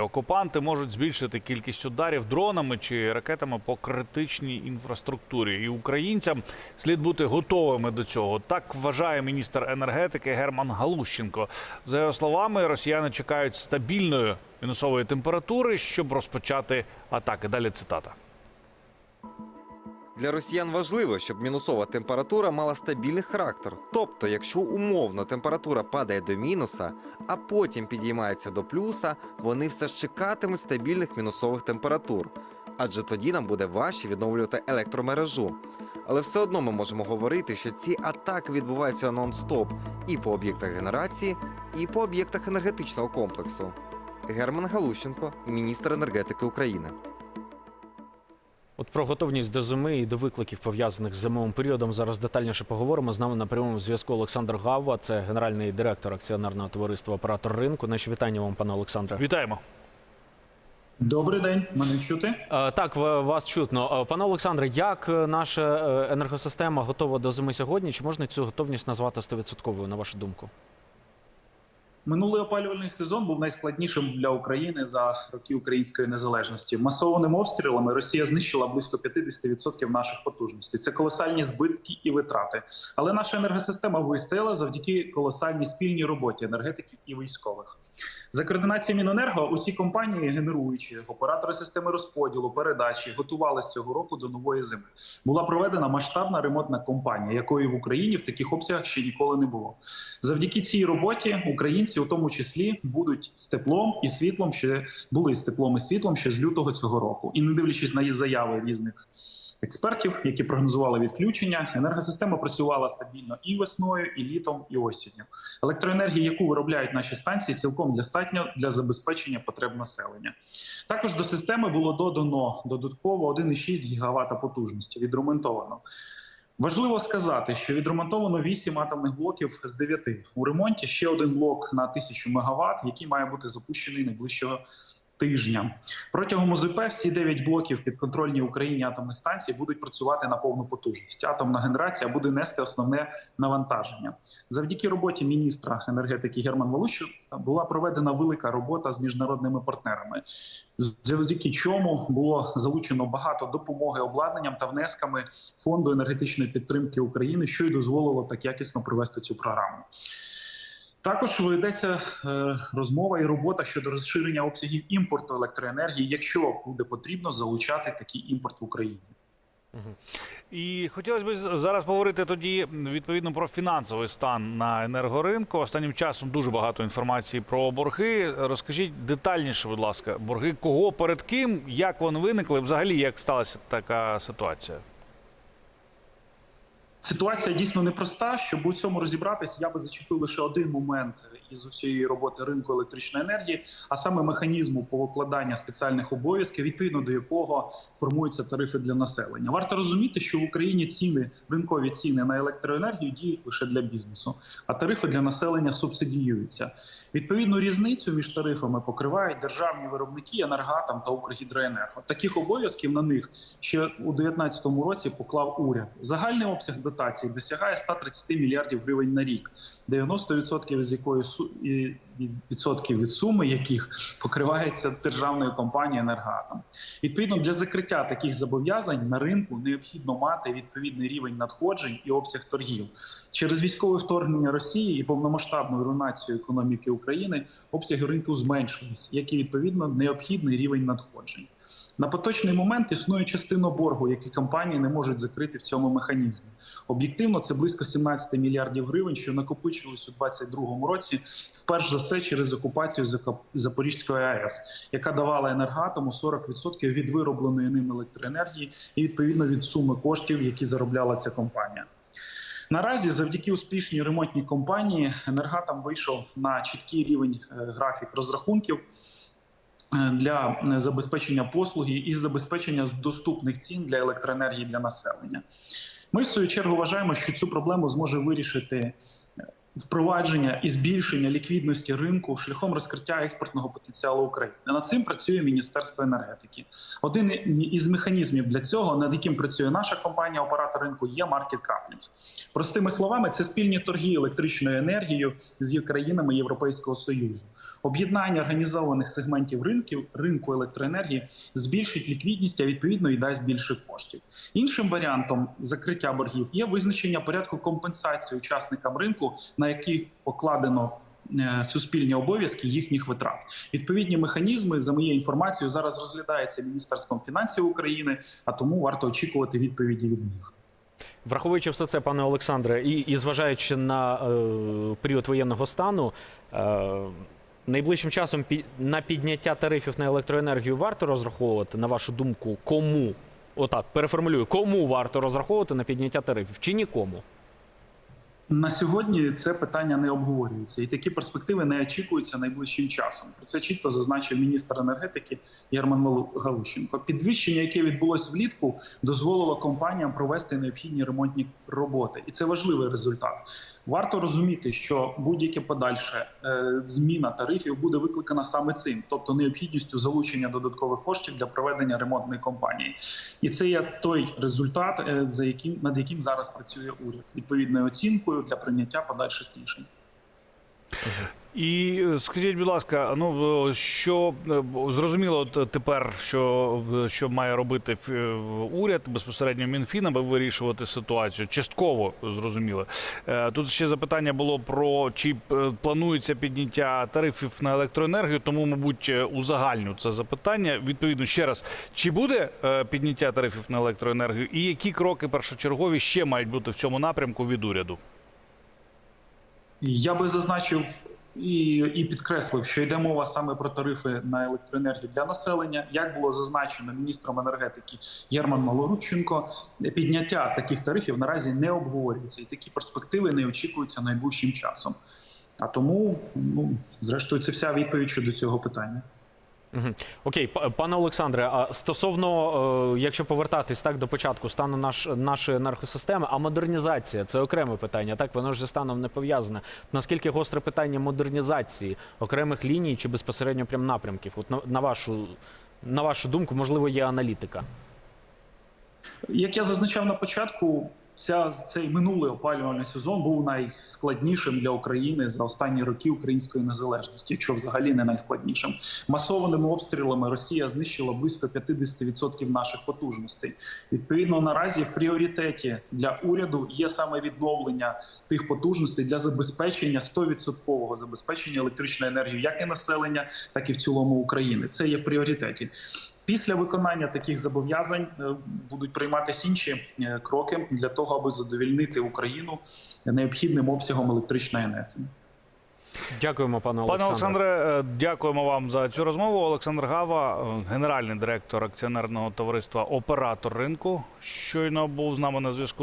Окупанти можуть збільшити кількість ударів дронами чи ракетами по критичній інфраструктурі, і українцям слід бути готовими до цього. Так вважає міністр енергетики Герман Галущенко. За його словами, росіяни чекають стабільної мінусової температури, щоб розпочати атаки. Далі цитата. Для росіян важливо, щоб мінусова температура мала стабільний характер. Тобто, якщо умовно температура падає до мінуса, а потім підіймається до плюса, вони все ж чекатимуть стабільних мінусових температур. Адже тоді нам буде важче відновлювати електромережу. Але все одно ми можемо говорити, що ці атаки відбуваються нон-стоп і по об'єктах генерації, і по об'єктах енергетичного комплексу. Герман Галущенко, міністр енергетики України. От про готовність до зими і до викликів пов'язаних з зимовим періодом зараз детальніше поговоримо. З нами на прямому зв'язку Олександр Гавва, це генеральний директор акціонерного товариства Оператор ринку. Наші вітання вам, пане Олександре. Вітаємо. Добрий день, мене чути? Е, Так, вас чутно. Е, Пане Олександре, як е, наша енергосистема готова до зими сьогодні? Чи можна цю готовність назвати 100%, на вашу думку? Минулий опалювальний сезон був найскладнішим для України за роки української незалежності. Масованими обстрілами Росія знищила близько 50% наших потужностей. Це колосальні збитки і витрати. Але наша енергосистема вистояла завдяки колосальній спільній роботі енергетиків і військових. За координацією Міненерго усі компанії, генеруючі оператори системи розподілу, передачі, готувалися цього року до нової зими. Була проведена масштабна ремонтна кампанія, якої в Україні в таких обсягах ще ніколи не було. Завдяки цій роботі українці, у тому числі, будуть з теплом і світлом, ще були з теплом і світлом ще з лютого цього року. І не дивлячись на заяви різних експертів, які прогнозували відключення, енергосистема працювала стабільно і весною, і літом, і осінню. Електроенергії, яку виробляють наші станції, цілком достатньо для забезпечення потреб населення. Також до системи було додано додатково 1,6 гігавата потужності. Відремонтовано. Важливо сказати, що відремонтовано 8 атомних блоків з 9. У ремонті ще один блок на 1000 МВт, який має бути запущений найближчого тижня. Протягом ОЗП всі 9 блоків підконтрольні Україні атомних станцій будуть працювати на повну потужність. Атомна генерація буде нести основне навантаження. Завдяки роботі міністра енергетики Герман Валущу була проведена велика робота з міжнародними партнерами, завдяки чому було залучено багато допомоги обладнанням та внесками фонду енергетичної підтримки України, що й дозволило так якісно провести цю програму. Також ведеться е, розмова і робота щодо розширення обсягів імпорту електроенергії, якщо буде потрібно залучати такий імпорт в Україні. І хотілося б зараз поговорити тоді відповідно про фінансовий стан на енергоринку. Останнім часом дуже багато інформації про борги. Розкажіть детальніше, будь ласка, борги кого перед ким, як вони виникли, взагалі як сталася така ситуація? Ситуація дійсно непроста. Щоб у цьому розібратися, я би зачепив лише один момент із усієї роботи ринку електричної енергії, а саме механізму по викладання спеціальних обов'язків, відповідно до якого формуються тарифи для населення. Варто розуміти, що в Україні ціни ринкові ціни на електроенергію діють лише для бізнесу, а тарифи для населення субсидіюються. Відповідну різницю між тарифами покривають державні виробники енергатом та Укргідроенерго. Таких обов'язків на них ще у 2019 році поклав уряд. Загальний обсяг дотацій досягає 130 мільярдів гривень на рік, 90% з якої відсотків від суми яких покривається державною компанією «Енергоатом». Відповідно для закриття таких зобов'язань на ринку необхідно мати відповідний рівень надходжень і обсяг торгів. Через військове вторгнення Росії і повномасштабну руйнацію економіки України обсяги ринку зменшились, як і відповідно необхідний рівень надходжень. На поточний момент існує частина боргу, які компанії не можуть закрити в цьому механізмі. Об'єктивно, це близько 17 мільярдів гривень, що накопичились у 2022 році, вперше за все через окупацію Запорізької АЕС, яка давала енергатому 40% від виробленої ним електроенергії і відповідно від суми коштів, які заробляла ця компанія. Наразі, завдяки успішній ремонтній компанії, енергатом вийшов на чіткий рівень е, графік розрахунків для е, забезпечення послуги і забезпечення доступних цін для електроенергії для населення. Ми в свою чергу вважаємо, що цю проблему зможе вирішити е, впровадження і збільшення ліквідності ринку шляхом розкриття експортного потенціалу України. Над цим працює Міністерство енергетики. Один із механізмів для цього, над яким працює наша компанія, оператор ринку, є маркет каплінг. Простими словами, це спільні торги електричною енергією з країнами Європейського союзу. Об'єднання організованих сегментів ринків ринку електроенергії збільшить ліквідність, а відповідно і дасть більше коштів. Іншим варіантом закриття боргів є визначення порядку компенсації учасникам ринку, на яких покладено е, суспільні обов'язки їхніх витрат. Відповідні механізми, за моєю інформацією, зараз розглядаються міністерством фінансів України, а тому варто очікувати відповіді від них. Враховуючи все це, пане Олександре, і, і зважаючи на е, період воєнного стану, е, найближчим часом на підняття тарифів на електроенергію варто розраховувати, на вашу думку, кому? Отак, переформулюю, кому варто розраховувати на підняття тарифів чи нікому? На сьогодні це питання не обговорюється, і такі перспективи не очікуються найближчим часом. Про це чітко зазначив міністр енергетики Єрман Галущенко. Підвищення, яке відбулось влітку, дозволило компаніям провести необхідні ремонтні роботи, і це важливий результат. Варто розуміти, що будь-яке подальше е, зміна тарифів буде викликана саме цим, тобто необхідністю залучення додаткових коштів для проведення ремонтної кампанії. І це є той результат, е, за яким над яким зараз працює уряд, відповідною оцінкою для прийняття подальших рішень. І е, скажіть, будь ласка, ну е, що е, зрозуміло от тепер, що, що має робити уряд безпосередньо Мінфін, аби вирішувати ситуацію? Частково зрозуміло. Тут ще запитання було про чи планується підняття тарифів на електроенергію, тому, мабуть, узагальню це запитання. Відповідно, ще раз, чи буде підняття тарифів на електроенергію, і які кроки першочергові ще мають бути в цьому напрямку від уряду? Я би зазначив і, і підкреслив, що йде мова саме про тарифи на електроенергію для населення. Як було зазначено міністром енергетики Єрман Малорученко, підняття таких тарифів наразі не обговорюється, і такі перспективи не очікуються найближчим часом. А тому, ну зрештою, це вся відповідь щодо цього питання. Окей, пане Олександре, а стосовно, е, якщо повертатись так до початку стану наш, нашої енергосистеми, а модернізація це окреме питання. Так воно ж зі станом не пов'язане. Наскільки гостре питання модернізації окремих ліній чи безпосередньо прям напрямків? От на, на вашу на вашу думку, можливо, є аналітика. Як я зазначав на початку, ця цей минулий опалювальний сезон був найскладнішим для України за останні роки української незалежності, якщо взагалі не найскладнішим. Масованими обстрілами Росія знищила близько 50% наших потужностей. Відповідно, наразі в пріоритеті для уряду є саме відновлення тих потужностей для забезпечення 100% забезпечення електричної енергії, як і населення, так і в цілому України. Це є в пріоритеті. Після виконання таких зобов'язань е, будуть прийматися інші е, кроки для того, аби задовільнити Україну необхідним обсягом електричної енергії. Дякуємо, пане Олександре. Пане Олександре, е, дякуємо вам за цю розмову. Олександр Гава, генеральний директор акціонерного товариства Оператор ринку, щойно був з нами на зв'язку.